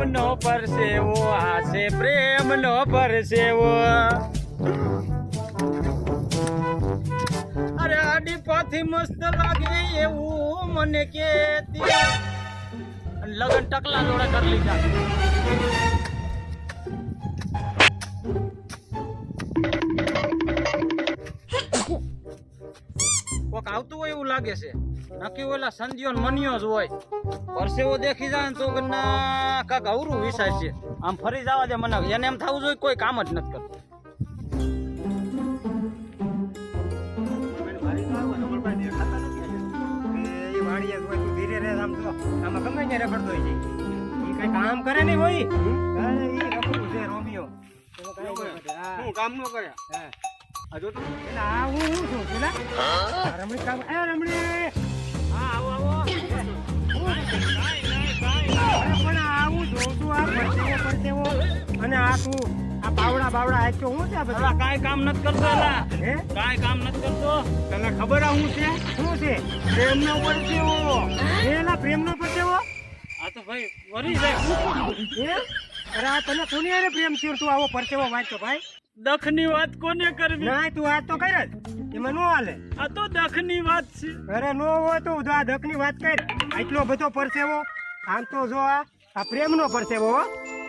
પ્રેમનો પરસેવો, આ છે પ્રેમનો પરસેવો. અરે આડી પાથી મસ્ત લાગે એવું મને કે લગન ટકલા જોડે કરી લીધા. લાગે છે નક્કી ઓલા સંધિયો મનિયો જ હોય પરસેવો દેખી જાય ને તો ના કાક અવરું વિસાય છે આમ ફરી જવા દે મને એને એમ થવું જોઈએ કોઈ કામ જ નથી કરતું આમ ગમે ત્યાં રખડતો હોય છે. કાંઈ કામ કરે નહીં હોય. અરે ઈ રખડતું છે, રોમિયો. એમાં કાંઈ નહીં કરે. હા. હું કામ ન કરે હા. આ જો તો એટલે હું હું છું? આ રમણી કામ- એ રમણી! હા આવો આવો અરે પણ આ જોઉં છું, આ પરસેવો, પરસેવો. અને આ તું આ બાવડા બાવડા તો હું છે આ બધા? કાંઈ કામ નથી કરતો એલા હે? કાંઈ કામ નથી કરતો તને ખબર આ હું છે શું છે પ્રેમનો પરસેવો એલા પ્રેમનો પરસેવો આ તો ભાઈ વરી જાય હે? અરે તને કોની પ્રેમ થયો તું આવો પરસેવો વાંચતો ભાઈ દખની વાત કોને કરવી? ના તું વાત તો કર જ. એમાં નો હાલે. આ તો દખની વાત છે. અરે નો હોય તો જો આ દખની વાત કર. આટલો બધો પરસેવો. આમ તો જો આ આ પ્રેમનો પરસેવો હો.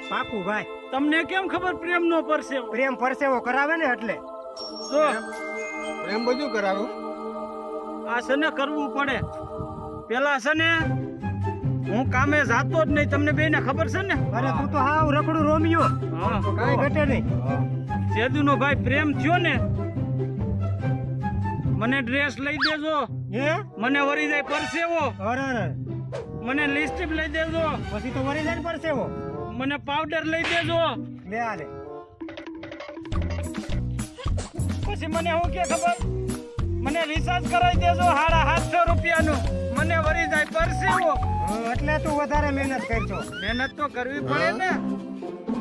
પાકું ભાઈ. તમને કેમ ખબર પ્રેમનો પરસેવો? પ્રેમ પરસેવો કરાવે ને એટલે. જો. પ્રેમ? બધું કરાવું આ છે ને કરવું પડે. પેલા છે ને હું કામે જાતો જ નહીં. તમને બેને ખબર છે ને? અરે તું તો હાવ રખડું રોમિયો. હા. કાંઈ ઘટે નહીં. સેદુનો ભાઈ પ્રેમ થયો ને મને ડ્રેસ લઈ દેજો. હે? મને વરી જાય પરસેવો. અરે અરે. મને લિપસ્ટિક લઈ દેજો. પછી તો વરી જાય પરસેવો? મને પાવડર લઈ દેજો. લે આલે પછી મને શું કે ખબર? મને રિચાર્જ કરાવી દેજો હાડા સાતસો રૂપિયાનું. મને વરી જાય પરસેવો. એટલે તું વધારે મહેનત કરજો. મહેનત તો કરવી પડે ને.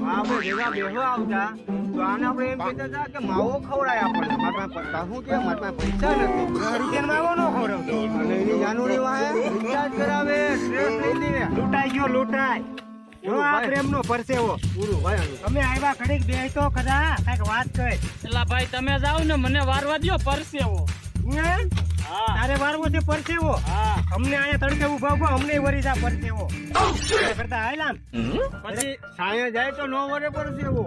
આપણે ભેગા બેહવા આવતા તો આને આપણે એમ કહેતા હતા કે માવો ખવડાય આપણને. મારા પાસે શું કે મારા પૈસા નથી. દસ માવો નો ખવડાવતો. અને એની જાનુડી વાહે રિચાર્જ કરાવે ડ્રેસ લઈ દે લૂંટાઈ ગયો લૂંટાઈ. જો આ પ્રેમનો પરસેવો. પૂરું ભાઈ આનું. અમે આવ્યા ઘડીક બે કદા? કંઈક વાત કર. એલા ભાઈ તમે જાઓ ને મને વારવા દો પરસેવો. હે? તારે વારવો છે પરસેવો. અમને અહીંયા તડકે ઊભા ઊભા અમને વરી જા પરસેવો. કરતા આમ. પછી સાંયે જાય તો નો વરે પરસેવો.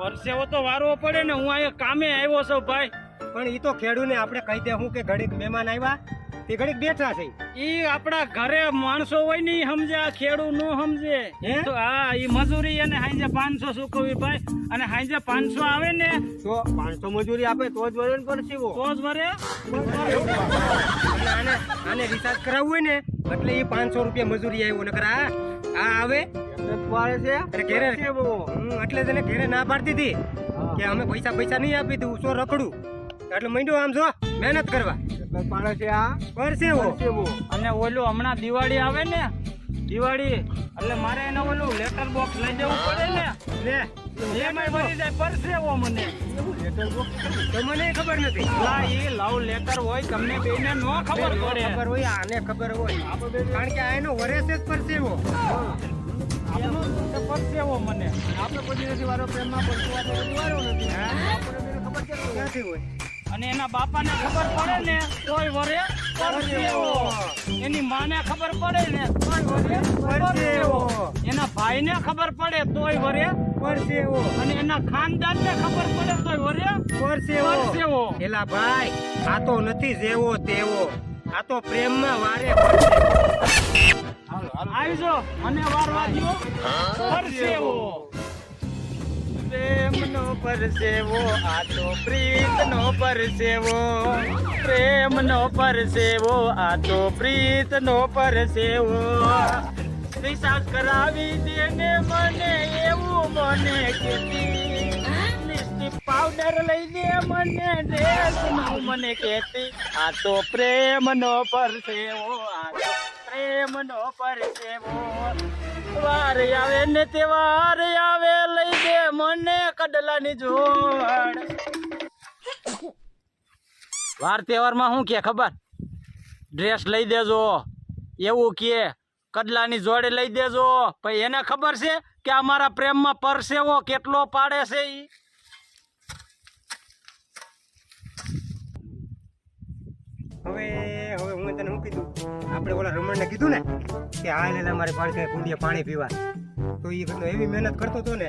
પરસેવો તો વારવો પડે ને હું અહીંયા કામે આવ્યો છું ભાઈ. પણ ઈ તો ખેડૂને આપણે કહી દે હું કે ઘડીક મહેમાન આવ્યા. તે ઘડીક બેઠા છે. ઈ આપણા ઘરે માણસો હોય ને સમજે આ ખેડૂત નો સમજે? તો હા ઈ મજૂરી અને હાંજે પાંચસો સુકવી ભાઈ. અને હાંજે પાંચસો આવે ને તો પાંચસો મજૂરી આપે તો જ વરે ને શીવો. તો જ વરે અને આને આને રિચાર્જ કરાવવું હોય ને એટલે એ પાંચસો રૂપિયા મજૂરી આવ્યો નકર આ આ આવે. એટલે તને ઘેરે ના પાડતી હતી કે અમે પૈસા પૈસા નહીં આપી દઉં શું રખડું? એટલે મંડ્યો આમ જો મહેનત કરવા. પાડે છે આ પરસેવો. અને ઓલું હમણાં દિવાળી આવે ને દિવાળી એટલે મારે એને ઓલું લેટર બોક્સ લઈ જવું પડે ને. લે. એમાંય વળી જાય પરસેવો મને. તો મને ખબર નથી? લા લવ લેટર હોય તમને બેને નો ખબર પડે. ખબર હોય આને ખબર હોય. કારણ કે આ એનો વરેસ જ પરસેવો. પરસેવો મને. આપણે પછી નથી વારો પ્રેમમાં પરસેવો તો વારો નથી. આપણે ખબર છે ક્યાંથી હોય? અને એના બાપાને ખબર પડે ને તોય વરે પરસેવો એની માને ખબર પડે ને તોય વરે પરસેવો એના ભાઈને ખબર પડે તોય વરે પરસેવો અને એના ખાનદાનને ખબર પડે તોય વરે પરસેવો પરસેવો એલા ભાઈ આ તો નથી જેવો તેવો. આ તો પ્રેમમાં વારે પરસેવો. આવજો. મને વારવા પરસેવો પ્રેમનો પરસેવો આ તો પ્રીતનો પરસેવો. પ્રેમનો પરસેવો આ તો પ્રીતનો પરસેવો. રિસાર્જ કરાવી દે મને એવું મને કેતી પાવડર લઈ દે મને ડ્રેસનું મને કેતી આ તો પ્રેમનો પરસેવો આ તો પ્રેમનો પરસેવો. વાર આવે ને તે વાર આવે, લઈ દે મને કડલાની જોડ. વાર તહેવારમાં શું કે ખબર? ડ્રેસ લઈ દેજો. એવું કે કડલાની જોડે લઈ દેજો. પછી એને ખબર છે કે અમારા પ્રેમમાં પરસેવો કેટલો પાડે છે ઈ હવે હું તને શું કીધું? આપણે ઓલા રમણને કીધું ને કે હાલ એટલે મારે પાણી કુંડિયા પાણી પીવા. તો એ બધો એવી મહેનત કરતો હતો ને,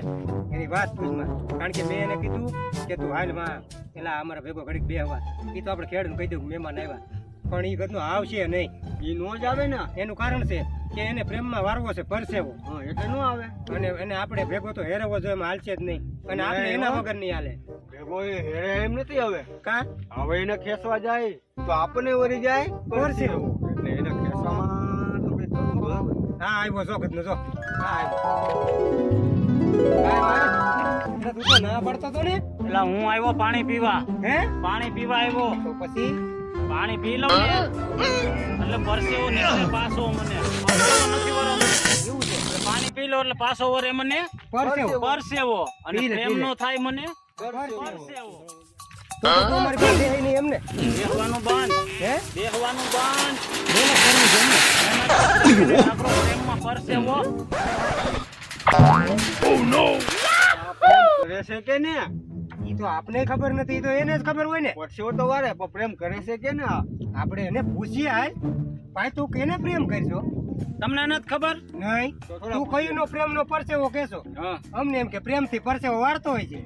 એની વાત પૂછમાં કારણ કે મેં એને કીધું કે તું હાલમાં પેલા અમારા ભેગો ઘડીક બે હવા. એ તો આપણે ખેડૂત કહી દઉં મહેમાન આવ્યા. પણ એ ઘરનું આવશે નહીં. એ નો જ આવે ને. એનું કારણ છે કે એને પ્રેમમાં વારવો છે પરસેવો. હા એટલે નો આવે. અને એને આપણે ભેગો તો હેરવો જોઈએ એમાં હાલશે જ નહીં. અને આપણે એના વગર નહીં હાલે. ભેગો એ હેરે એમ નથી હવે. કા? હવે એને ખેસવા જાય તો આપણને વરી જાય પરસેવો. એટલે એને ખેસવામાં તો કંઈ થતું બરાબર હા આવ્યો જો કદનો જો. હા આવ્યો. ના પડતો તો ને? એટલે હું આવ્યો પાણી પીવા. હે? પાણી પીવા આવ્યો. તો પછી? પાણી પી લઉં એટલે પરસેવો નીકળે પાછો મને. પરસેવો નથી વળવાનો. એવું છે. પાણી પી લો એટલે પાછો વરે મને. પરસેવો. પરસેવો. અને પ્રેમ નો થાય મને. પરસેવો. પરસેવો. તો તો તમારી પાસે હે નહીં એમને? બેહવાનું બંધ. હે? બેહવાનું બંધ. મહેનત કરવી છે એમને મહેનત કરવી છે. આપણો પ્રેમમાં પરસેવો. કરે છે કે ને? તો આપને ખબર નથી તો એને જ ખબર હોય ને. પરસેવો તો વારે પણ પ્રેમ કરે છે કે ને? આપણે એને પૂછીએ હાલ. ભાઈ તું કેને પ્રેમ કરશો? તમને નથી ખબર? નહીં. તો કયું નો પ્રેમ નો પરસેવો કેશો અમને એમ કે પ્રેમથી પરસેવો વાળતો હોય છે.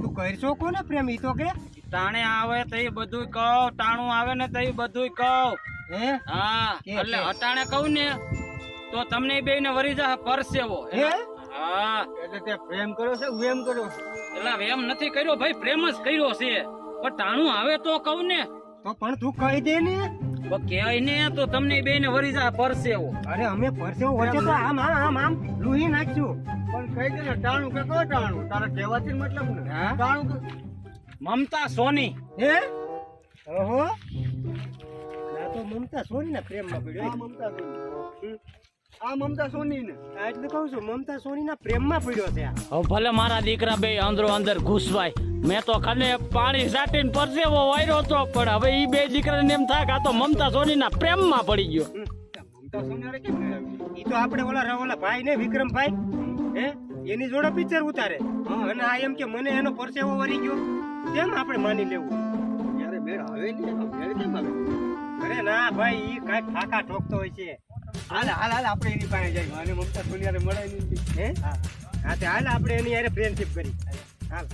તું કરશો કોને પ્રેમ? ઈ તો કે? તાણે આવે તો એ બધું કહું તાણું આવે ને તો એ બધું કહું. હે? હા એટલે કે. અટાણે કહું ને તો તમને બે ને વરી જા પરસેવો. હે? હા. એટલે તે પ્રેમ કર્યો છે હું એમ કર્યો છે. એટલે એમ નથી કર્યો ભાઈ પ્રેમ જ કર્યો છે. પણ ટાણું આવે તો કહું ને. તો પણ તું કહી દે ને. કહેવાય ને તો તમને બે ને વરી જા પરસેવો. અરે અમે પરસેવો વચ્ચે તો આમ આમ આમ આમ લુહી નાખ્યું પણ કહી દે ને ટાણું કે કહો ટાણું? તારા કહેવાથી મતલબ ને. ટાણું મમતા સોની. હે? ઓહો. ના તો મમતા સોની ના પ્રેમમાં પડ્યો. મમતા સોની. આ મમતા સોની ને એટલે કહું છું મમતા સોની ના પ્રેમમાં પડ્યો છે આ. ભલે મારા દીકરા બે અંદરો અંદર ઘૂસવાય મેં તો ખાલી પાણી સાટીને પરસેવો વાયરો હતો પણ હવે ઈ બે દીકરાને એમ થાય કે આ તો મમતા સોનીના પ્રેમમાં પડી ગયો. મમતા સોની કેમ ઈ તો આપણે ઓલા ઓલા ભાઈ ને વિક્રમભાઈ હે? એની જોડે પિક્ચર ઉતારે. અને આ એમ કે મને એનો પરસેવો વરી ગયો. કેમ આપણે માની લેવું? યારે મેળ આવે ને? મેળ કેમ આવે? અરે ના ભાઈ ઈ કાંઈક ઠાકા ઠોકતો હોય છે. હાલ હાલ હાલ આપણે એની પાસે જાય અને મમતા સોનિયારે મળે નહીં. હે? હા. તે હાલ આપણે એની યારે ફ્રેન્ડશિપ કરી. હાલ.